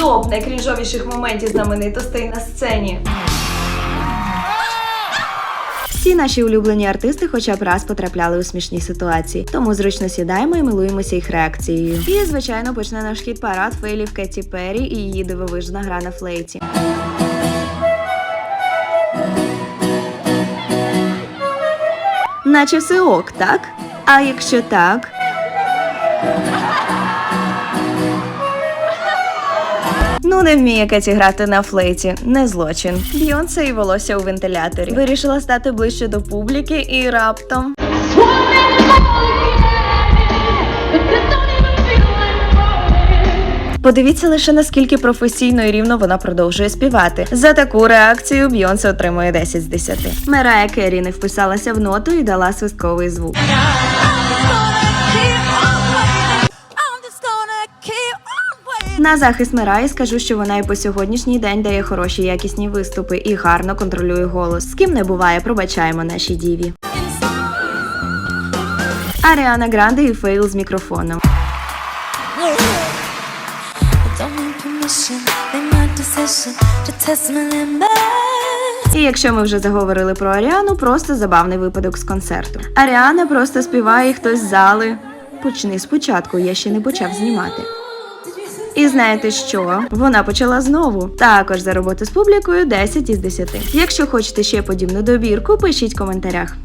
Топ найкрінжовіших моментів знаменитостей на сцені. Всі наші улюблені артисти хоча б раз потрапляли у смішні ситуації, тому зручно сідаємо і милуємося їх реакцією. І звичайно почне наш хіт парад фейлів Кеті Перрі і її дивовижна гра на флейті. Наче все ок, так? А якщо так. Ну, не вміє Кеті грати на флейті, не злочин. Бйонсе і волосся у вентиляторі. Вирішила стати ближче до публіки і раптом. Подивіться лише наскільки професійно і рівно вона продовжує співати. За таку реакцію Бйонсе отримує 10 з 10. Мерая Керрі не вписалася в ноту і дала свистковий звук. На захист Мираї скажу, що вона і по сьогоднішній день дає хороші якісні виступи і гарно контролює голос. З ким не буває, пробачаємо нашій діві. Аріана Гранде і Фейл з мікрофоном. І якщо ми вже заговорили про Аріану, просто забавний випадок з концерту. Аріана просто співає і хтось з зали. Почни спочатку, я ще не почав знімати. І знаєте що? Вона почала знову. Також за роботу з публікою 10 із 10. Якщо хочете ще подібну добірку, пишіть в коментарях.